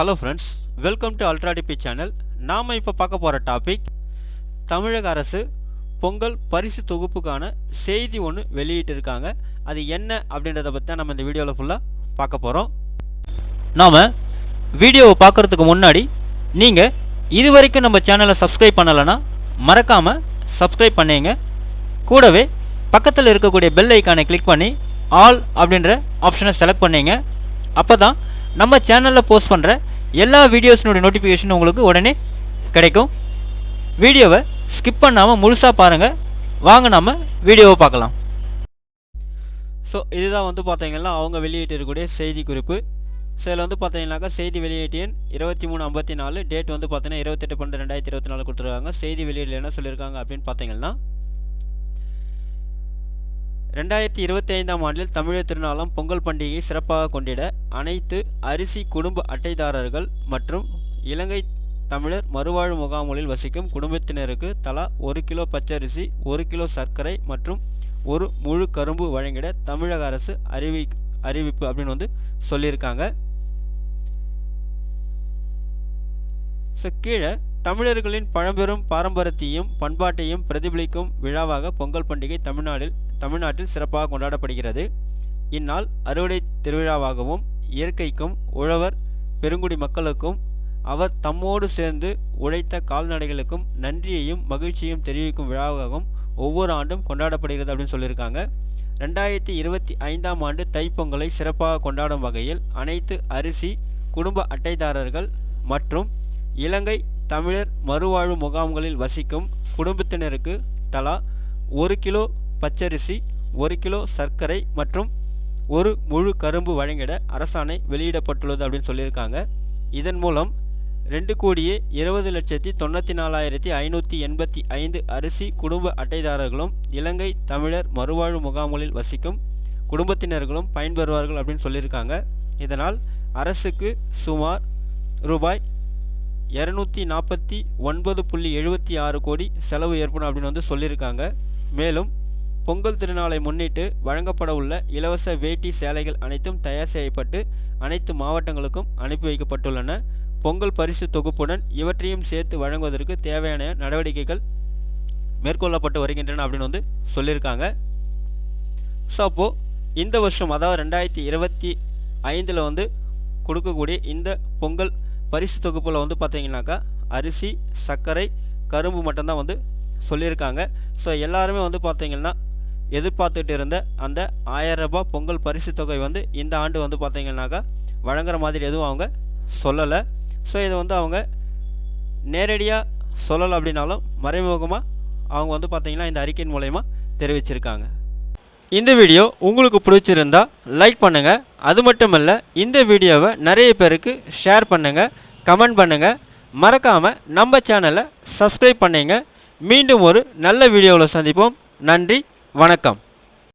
Hello friends welcome to ultra DP channel நாம் இப்போ பார்க்க போகிற டாபிக் தமிழக அரசு பொங்கல் பரிசு தொகுப்புக்கான செய்தி ஒன்று வெளியிட்டிருக்காங்க. அது என்ன அப்படின்றத பற்றி தான் நம்ம இந்த வீடியோவில் ஃபுல்லாக பார்க்க போகிறோம் நாம் வீடியோவை பார்க்குறதுக்கு முன்னாடி நீங்கள் இது வரைக்கும் நம்ம சேனலை சப்ஸ்கிரைப் பண்ணலைன்னா மறக்காமல் சப்ஸ்கிரைப் பண்ணீங்க. கூடவே பக்கத்தில் இருக்கக்கூடிய பெல் ஐக்கானை கிளிக் பண்ணி ஆல் அப்படின்ற ஆப்ஷனை செலக்ட் பண்ணீங்க. அப்போ தான் நம்ம சேனலில் போஸ்ட் பண்ணுற எல்லா வீடியோஸினுடைய நோட்டிஃபிகேஷன் உங்களுக்கு உடனே கிடைக்கும். வீடியோவை ஸ்கிப் பண்ணாமல் முழுசாக பாருங்கள் வாங்க நாம் வீடியோவை பார்க்கலாம். ஸோ இதுதான் வந்து பார்த்தீங்கன்னா அவங்க வெளியிட்டிருக்கக்கூடிய செய்தி குறிப்பு ஸோ இதில் வந்து பார்த்தீங்கன்னாக்கா செய்தி வெளியீட்டு எண் இருபத்தி மூணு ஐம்பத்தி நாலு. டேட் வந்து பார்த்தீங்கன்னா இருபத்தெட்டு பன்னெண்டு ரெண்டாயிரத்தி இருபத்தி நாலு கொடுத்துருக்காங்க. செய்தி வெளியீட்டில் என்ன சொல்லியிருக்காங்க அப்படின்னு பார்த்தீங்கன்னா ரெண்டாயிரத்தி இருபத்தி ஐந்தாம் ஆண்டில் தமிழர் திருநாளாம் பொங்கல் பண்டிகையை சிறப்பாக கொண்டிட அனைத்து அரிசி குடும்ப அட்டைதாரர்கள் மற்றும் இலங்கை தமிழர் மறுவாழ்வு முகாம்களில் வசிக்கும் குடும்பத்தினருக்கு தலா ஒரு கிலோ பச்சரிசி ஒரு கிலோ சர்க்கரை மற்றும் ஒரு முழு கரும்பு வழங்கிட தமிழக அரசு அறிவி அறிவிப்பு அப்படின்னு வந்து சொல்லியிருக்காங்க. ஸோ கீழே தமிழர்களின் பழம்பெரும் பாரம்பரியத்தையும் பண்பாட்டையும் பிரதிபலிக்கும் விழாவாக பொங்கல் பண்டிகை தமிழ்நாட்டில் தமிழ்நாட்டில் சிறப்பாக கொண்டாடப்படுகிறது. இந்நாள் அறுவடை திருவிழாவாகவும் இயற்கைக்கும் உழவர் பெருங்குடி மக்களுக்கும் அவர் தம்மோடு சேர்ந்து உழைத்த கால்நடைகளுக்கும் நன்றியையும் மகிழ்ச்சியையும் தெரிவிக்கும் விழாவாகவும் ஒவ்வொரு ஆண்டும் கொண்டாடப்படுகிறது அப்படின்னு சொல்லியிருக்காங்க. ரெண்டாயிரத்தி இருபத்தி ஐந்தாம் ஆண்டு தைப்பொங்கலை சிறப்பாக கொண்டாடும் வகையில் அனைத்து அரிசி குடும்ப அட்டைதாரர்கள் மற்றும் இலங்கை தமிழர் மறுவாழ்வு முகாம்களில் வசிக்கும் குடும்பத்தினருக்கு தலா ஒரு கிலோ பச்சரிசி ஒரு கிலோ சர்க்கரை மற்றும் ஒரு முழு கரும்பு வழங்கிட அரசாணை வெளியிடப்பட்டுள்ளது அப்படின்னு சொல்லியிருக்காங்க. இதன் மூலம் ரெண்டு கோடியே இருபது லட்சத்தி தொண்ணூற்றி நாலாயிரத்தி ஐநூற்றி எண்பத்தி ஐந்து அரிசி குடும்ப அட்டைதாரர்களும் இலங்கை தமிழர் மறுவாழ்வு முகாம்களில் வசிக்கும் குடும்பத்தினர்களும் பயன்பெறுவார்கள் அப்படின்னு சொல்லியிருக்காங்க. இதனால் அரசுக்கு சுமார் ரூபாய் இரநூத்தி நாற்பத்தி ஒன்பது புள்ளி எழுபத்தி ஆறு கோடி செலவு ஏற்படும் அப்படின்னு வந்து சொல்லியிருக்காங்க. மேலும் பொங்கல் திருநாளை முன்னிட்டு வழங்கப்பட உள்ள இலவச வேட்டி சேலைகள் அனைத்தும் தயார் செய்யப்பட்டு அனைத்து மாவட்டங்களுக்கும் அனுப்பி வைக்கப்பட்டுள்ளன. பொங்கல் பரிசு தொகுப்புடன் இவற்றையும் சேர்த்து வழங்குவதற்கு தேவையான நடவடிக்கைகள் மேற்கொள்ளப்பட்டு வருகின்றன அப்படின்னு வந்து சொல்லியிருக்காங்க. ஸோ அப்போது இந்த வருஷம் அதாவது ரெண்டாயிரத்தி இருபத்தி ஐந்தில் வந்து கொடுக்கக்கூடிய இந்த பொங்கல் பரிசு தொகுப்பில் வந்து பார்த்தீங்கன்னாக்கா அரிசி சர்க்கரை கரும்பு மட்டும்தான் வந்து சொல்லியிருக்காங்க. ஸோ எல்லாருமே வந்து பார்த்தீங்கன்னா எதிர்பார்த்துட்டு இருந்த அந்த ஆயிரம் ரூபாய் பொங்கல் பரிசு தொகை வந்து இந்த ஆண்டு வந்து பார்த்தீங்கன்னாக்கா வழங்குற மாதிரி எதுவும் அவங்க சொல்லலை. ஸோ இதை வந்து அவங்க நேரடியாக சொல்லலை அப்படின்னாலும் மறைமுகமாக அவங்க வந்து பார்த்திங்கன்னா இந்த அறிக்கையின் மூலயமா தெரிவிச்சிருக்காங்க. இந்த வீடியோ உங்களுக்கு பிடிச்சிருந்தா லைக் பண்ணுங்கள் அது மட்டும் இல்லை இந்த வீடியோவை நிறைய பேருக்கு ஷேர் பண்ணுங்கள் கமெண்ட் பண்ணுங்கள் மறக்காமல் நம்ம சேனலை சப்ஸ்கிரைப் பண்ணிங்க. மீண்டும் ஒரு நல்ல வீடியோவில் சந்திப்போம். நன்றி. வணக்கம்.